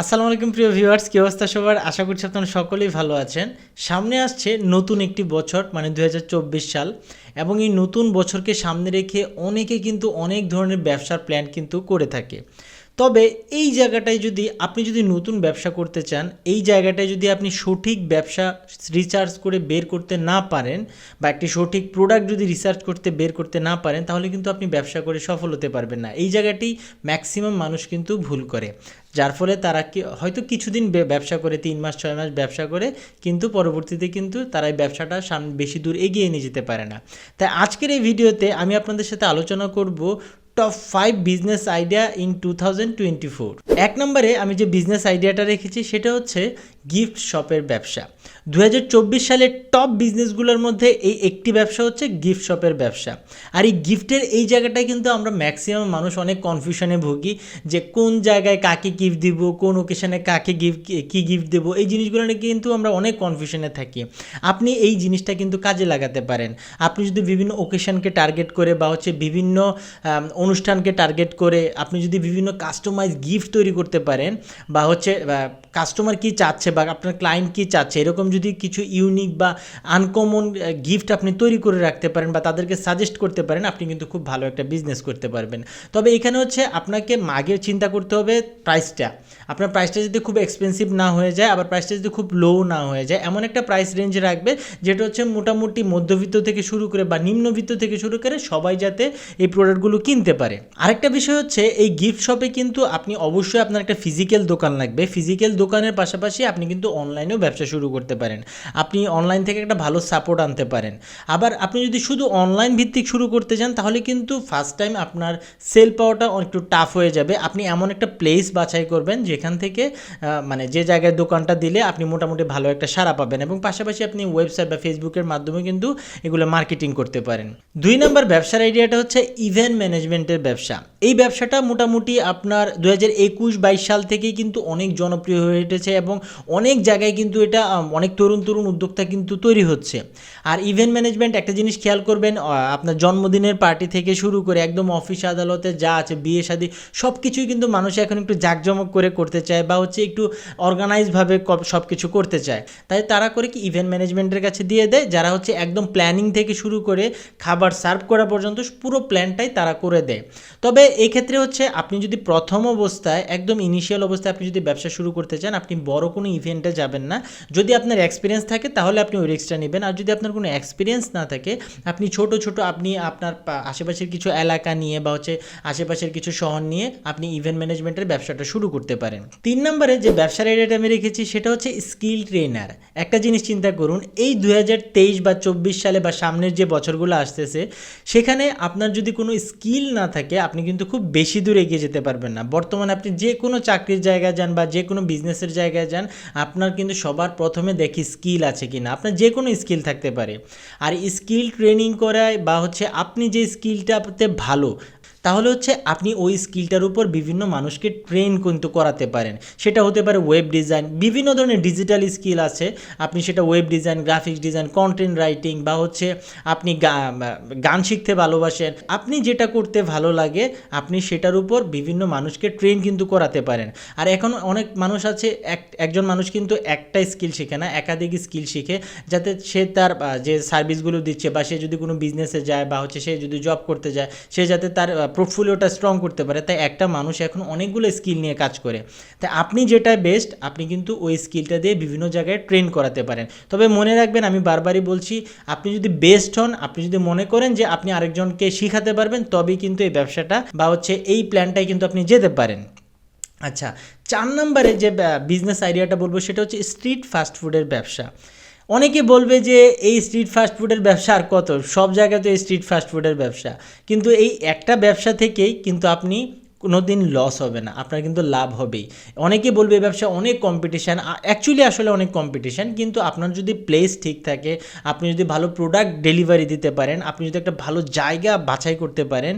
আসসালামু আলাইকুম প্রিয় ভিউয়ার্স, কী অবস্থা সবার? আশা করছি আপনারা সকলেই ভালো আছেন। সামনে আসছে নতুন একটি বছর মানে দু হাজার চব্বিশ সাল, এবং এই নতুন বছরকে সামনে রেখে অনেকে কিন্তু অনেক ধরনের ব্যবসার প্ল্যান কিন্তু করে থাকে। তবে এই জায়গাটায় যদি আপনি যদি নতুন ব্যবসা করতে চান, এই জায়গাটায় যদি আপনি সঠিক ব্যবসা রিসার্চ করে বের করতে না পারেন বা একটি সঠিক প্রোডাক্ট যদি রিসার্চ করতে বের করতে না পারেন, তাহলে কিন্তু আপনি ব্যবসা করে সফল হতে পারবেন না। এই জায়গাটি ম্যাক্সিমাম মানুষ কিন্তু ভুল করে। যার ফলে তারা কি, হয়তো কিছুদিন ব্যবসা করে, তিন মাস, ছয় মাস ব্যবসা করে, কিন্তু পরবর্তীতে কিন্তু তারা এই ব্যবসাটা সামনে বেশি দূর এগিয়ে নিয়ে যেতে পারে না। তাই আজকের এই ভিডিওতে আমি আপনাদের সাথে আলোচনা করব top five business idea in two thousand twenty four এক নম্বরে আমি যে বিজনেস আইডিয়াটা রেখেছি, সেটা হচ্ছে গিফট শপের ব্যবসা। দু হাজার চব্বিশ সালের টপ বিজনেসগুলোর মধ্যে এই একটি ব্যবসা হচ্ছে গিফট শপের ব্যবসা। আর এই গিফটের এই জায়গাটায় কিন্তু আমরা ম্যাক্সিমাম মানুষ অনেক কনফিউশনে ভুগি যে কোন জায়গায় কাকে গিফট দিব, কোন ওকেশনে কাকে গিফট কী গিফট দেবো, এই জিনিসগুলো নিয়ে কিন্তু আমরা অনেক কনফিউশনে থাকি। আপনি এই জিনিসটা কিন্তু কাজে লাগাতে পারেন। আপনি যদি বিভিন্ন ওকেশনকে টার্গেট করে বা হচ্ছে বিভিন্ন অনুষ্ঠানকে টার্গেট করে আপনি যদি বিভিন্ন কাস্টমাইজ গিফট তৈরি করতে পারেন বা হচ্ছে কাস্টমার কি চাচ্ছে বা আপনার ক্লায়েন্ট কি চাচ্ছে, এরকম যদি কিছু ইউনিক বা আনকমন গিফট আপনি তৈরি করে রাখতে পারেন বা তাদেরকে সাজেস্ট করতে পারেন, আপনি কিন্তু খুব ভালো একটা বিজনেস করতে পারবেন। তবে এখানে হচ্ছে আপনাকে মাগের চিন্তা করতে হবে প্রাইসটা আপনার প্রাইসটা যদি খুব এক্সপেন্সিভ না হয়ে যায়, আবার প্রাইসটা যদি খুব লো না হয়ে যায়, এমন একটা প্রাইস রেঞ্জ রাখবে, যেটা হচ্ছে মোটামুটি মধ্যবিত্ত থেকে শুরু করে বা নিম্নবিত্ত থেকে শুরু করে সবাই যাতে এই প্রোডাক্টগুলো কিনতে পারে। আরেকটা বিষয় হচ্ছে, এই গিফট শপে কিন্তু আপনি অবশ্যই আপনার একটা ফিজিক্যাল দোকান লাগবে। ফিজিক্যাল দোকানের পাশাপাশি আপনি কিন্তু অনলাইনেও ব্যবসা শুরু করতে পারেন। আপনি অনলাইন থেকে একটা ভালো সাপোর্ট আনতে পারেন। আবার আপনি যদি শুধু অনলাইন ভিত্তিক শুরু করতে চান তাহলে কিন্তু ফার্স্ট টাইম আপনার সেল পাওয়াটা একটু টাফ হয়ে যাবে। আপনি এমন একটা প্লেস বাছাই করবেন যেখান থেকে মানে যে জায়গায় দোকানটা দিলে আপনি মোটামুটি ভালো একটা সাড়া পাবেন এবং পাশাপাশি আপনি ওয়েবসাইট বা ফেসবুকের মাধ্যমে কিন্তু এগুলো মার্কেটিং করতে পারেন। দুই নম্বর ব্যবসার আইডিয়াটা হচ্ছে ইভেন্ট ম্যানেজমেন্টের ব্যবসা। এই ব্যবসাটা মোটামুটি আপনার দু হাজার একুশ বাইশ সাল থেকেই কিন্তু অনেক জনপ্রিয় হয়ে উঠেছে এবং অনেক জায়গায় কিন্তু এটা অনেক তরুণ তরুণ উদ্যোক্তা কিন্তু তৈরি হচ্ছে। আর ইভেন্ট ম্যানেজমেন্ট একটা জিনিস খেয়াল করবেন আপনার জন্মদিনের পার্টি থেকে শুরু করে একদম অফিস আদালতে যা আছে, বিয়ে শাদী সব কিছুই কিন্তু মানুষ এখন একটু জাঁকজমক করে করতে চায় বা হচ্ছে একটু অর্গানাইজভাবে সব কিছু করতে চায়। তাই তারা করে কি ইভেন্ট ম্যানেজমেন্টের কাছে দিয়ে দেয়, যারা হচ্ছে একদম প্ল্যানিং থেকে শুরু করে খাবার সার্ভ করা পর্যন্ত পুরো প্ল্যানটাই তারা করে দেয়। তবে এই ক্ষেত্রে হচ্ছে আপনি যদি প্রথম অবস্থায়, একদম ইনিশিয়াল অবস্থায় আপনি যদি ব্যবসা শুরু করতে চান, আপনি বড় কোনো ইভেন্টে যাবেন না। যদি আপনার এক্সপিরিয়েন্স থাকে, তাহলে আপনি ওই রিস্কটা নেবেন। আর যদি আপনার কোনো এক্সপিরিয়েন্স না থাকে, আপনি ছোট ছোট আপনি আপনার আশেপাশের কিছু এলাকা নিয়ে বা হচ্ছে আশেপাশের কিছু শহর নিয়ে আপনি ইভেন্ট ম্যানেজমেন্টের ব্যবসাটা শুরু করতে পারেন। তিন নম্বরে যে ব্যবসার এরিয়াটা আমি রেখেছি, সেটা হচ্ছে স্কিল ট্রেনার একটা জিনিস চিন্তা করুন, এই দুই হাজার তেইশ বা চব্বিশ সালে বা সামনের যে বছরগুলো আসতেছে, সেখানে আপনার যদি কোনো স্কিল না থাকে, আপনি কিন্তু খুব বেশি দূর এগিয়ে যেতে পারবেন না। বর্তমানে আপনি যে কোনো চাকরির জায়গায় যান বা যে কোনো বিজনেসের জায়গায় যান, আপনার কিন্তু সবার প্রথমে দেখি স্কিল আছে কি না আপনার যে কোনো স্কিল থাকতে পারে। আর স্কিল ট্রেনিং করায় বা হচ্ছে আপনি যে স্কিলটাতে ভালো তাহলে হচ্ছে আপনি ওই স্কিলটার উপর বিভিন্ন মানুষকে ট্রেন কিন্তু করাতে পারেন। সেটা হতে পারে ওয়েব ডিজাইন বিভিন্ন ধরনের ডিজিটাল স্কিল আছে। আপনি সেটা web design graphics design content writing বা হচ্ছে আপনি গান শিখতে ভালোবাসেন। আপনি যেটা করতে ভালো লাগে, আপনি সেটার উপর বিভিন্ন মানুষকে ট্রেন কিন্তু করাতে পারেন। আর এখন অনেক মানুষ আছে, এক, একজন মানুষ কিন্তু একটা স্কিল শিখে না, একাধিক স্কিল শিখে, যাতে সে তার যে সার্ভিসগুলো দিচ্ছে বা সে যদি কোনো বিজনেসে যায় বা হচ্ছে সে যদি জব করতে যায়, সে যাতে তার পোর্টফোলিওটা স্ট্রং করতে পারে, তাই একটা মানুষ এখন অনেকগুলো স্কিল নিয়ে কাজ করে। তাই আপনি যেটা বেস্ট আপনি কিন্তু ওই স্কিলটা দিয়ে বিভিন্ন জায়গায় ট্রেন করাতে পারেন। তবে মনে রাখবেন, আমি বারবারই বলছি, আপনি যদি বেস্ট হন, আপনি যদি মনে করেন যে আপনি আরেকজনকে শিখাতে পারবেন, তবেই কিন্তু এই ব্যবসাটা বা হচ্ছে এই প্ল্যানটাই কিন্তু আপনি যেতে পারেন। আচ্ছা চার নম্বরে যে বিজনেস আইডিয়াটা বলব, সেটা হচ্ছে স্ট্রিট ফাস্ট ফুডের ব্যবসা। অনেকে বলবে যে এই স্ট্রিট ফাস্ট ফুডের ব্যবসা আর কত? সব জায়গাতে স্ট্রিট ফাস্ট ফুডের ব্যবসা। কিন্তু এই একটা ব্যবসা থেকেই কিন্তু আপনি কোনো দিন লস হবে না, আপনার কিন্তু লাভ হবেই। অনেকে বলবে এই ব্যবসা অনেক কম্পিটিশান অ্যাকচুয়ালি আসলে অনেক কম্পিটিশান কিন্তু আপনার যদি প্লেস ঠিক থাকে, আপনি যদি ভালো প্রোডাক্ট ডেলিভারি দিতে পারেন, আপনি যদি একটা ভালো জায়গা বাছাই করতে পারেন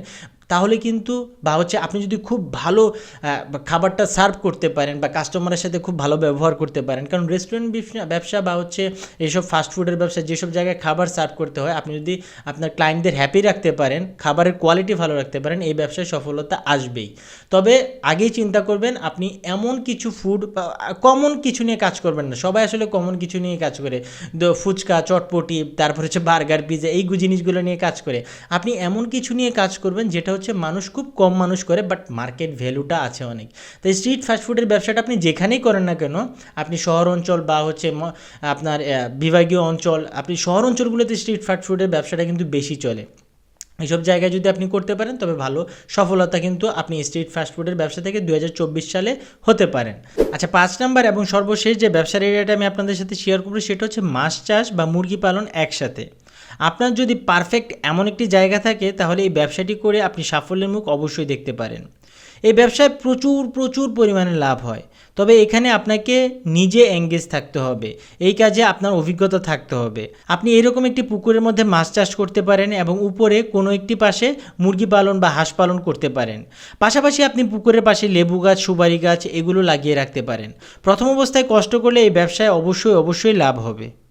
তাহলে কিন্তু বা হচ্ছে আপনি যদি খুব ভালো খাবারটা সার্ভ করতে পারেন বা কাস্টমারের সাথে খুব ভালো ব্যবহার করতে পারেন, কারণ রেস্টুরেন্ট ব্যবসা- বা হচ্ছে এইসব ফাস্ট ফুডের ব্যবসা যেসব জায়গায় খাবার সার্ভ করতে হয়, আপনি যদি আপনার ক্লায়েন্টদের হ্যাপি রাখতে পারেন, খাবারের কোয়ালিটি ভালো রাখতে পারেন, এই ব্যবসায় সফলতা আসবেই। তবে আগেই চিন্তা করবেন, আপনি এমন কিছু ফুড কমন কিছু নিয়ে কাজ করবেন না, সবাই আসলে কমন কিছু নিয়ে কাজ করে। ফুচকা, চটপটি, তারপর হচ্ছে বার্গার পিজা এই জিনিসগুলো নিয়ে কাজ করে। আপনি এমন কিছু নিয়ে কাজ করবেন, যেটা হচ্ছে মানুষ খুব কম মানুষ করে বাট মার্কেট ভ্যালুটা আছে অনেক। তাই স্ট্রিট ফাস্টফুডের ব্যবসাটা আপনি যেখানেই করেন না কেন, আপনি শহর অঞ্চল বা হচ্ছে আপনার বিভাগীয় অঞ্চল, আপনি শহর অঞ্চলগুলোতে স্ট্রিট ফাস্টফুডের ব্যবসাটা কিন্তু বেশি চলে। এইসব জায়গায় যদি আপনি করতে পারেন, তবে ভালো সফলতা কিন্তু আপনি স্ট্রিট ফাস্টফুডের ব্যবসা থেকে দু হাজার চব্বিশ সালে হতে পারেন। আচ্ছা পাঁচ নাম্বার এবং সর্বশেষ যে ব্যবসার এরিয়াটা আমি আপনাদের সাথে শেয়ার করব, সেটা হচ্ছে মাছ চাষ বা মুরগি পালন একসাথে। আপনার যদি পারফেক্ট এমন একটি জায়গা থাকে, তাহলে এই ব্যবসাটি করে আপনি সাফল্যের মুখ অবশ্যই দেখতে পারেন। এই ব্যবসায় প্রচুর প্রচুর পরিমাণে লাভ হয়। তবে এখানে আপনাকে নিজে এঙ্গেজ থাকতে হবে। এই কাজে আপনার অভিজ্ঞতা থাকতে হবে। আপনি এরকম একটি পুকুরের মধ্যে মাছ চাষ করতে পারেন এবং উপরে কোনো একটি পাশে মুরগি পালন বা হাঁস পালন করতে পারেন। পাশাপাশি আপনি পুকুরের পাশে লেবু গাছ, সুপারি গাছ এগুলো লাগিয়ে রাখতে পারেন। প্রথম অবস্থায় কষ্ট করলে এই ব্যবসায় অবশ্যই অবশ্যই লাভ হবে।